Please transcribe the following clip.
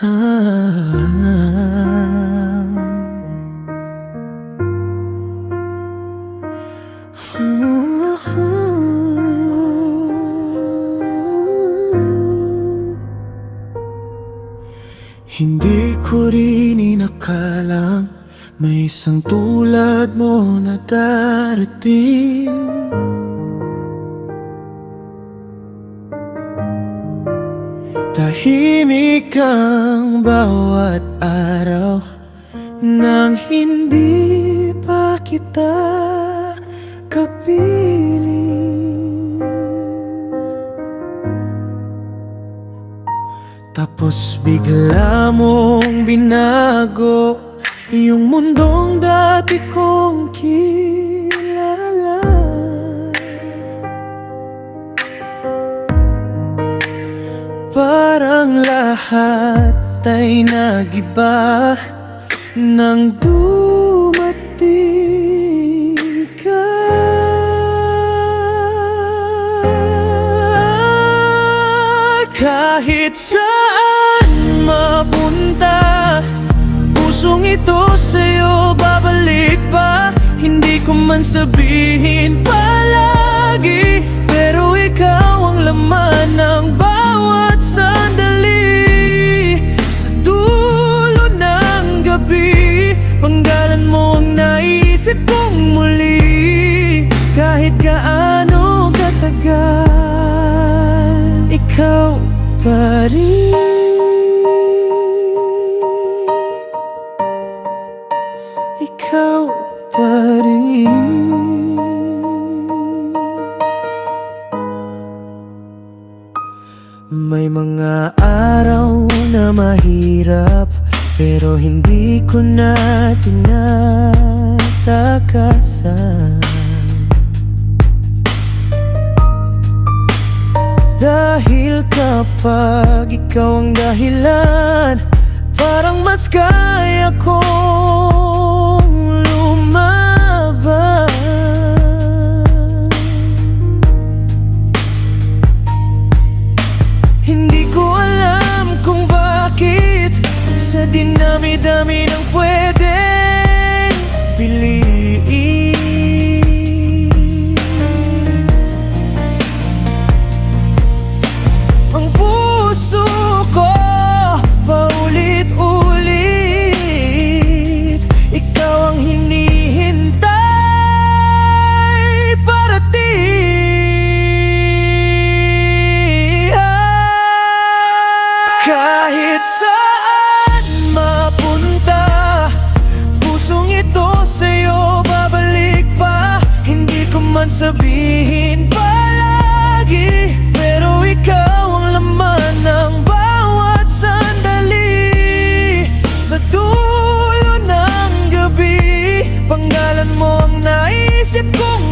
Hindi ko rin inakalang May isang tulad mo na darating Tahimik ang bawat araw Nang hindi pa kita kapiling Tapos bigla mong binago Yung mundong dati kong kilala Parang lahat ay nagiba Nang dumating ka. Kahit saan mapunta Pusong ito sa'yo babalik pa. Hindi ko man sabihin palagi naisip kong muli Kahit gaano katagal Ikaw pa rin. Ikaw pa rin. May mga araw na mahirap Pero hindi ko na tinatakasan Dahil kapag ikaw ang dahilan Parang mas kaya kong Hindi ko alam kung bakit Sa dinami-dami ng sabihin palagi Pero ikaw ang laman ng bawat sandali. Sa dulo ng gabi Panggalan mo ang naisip kong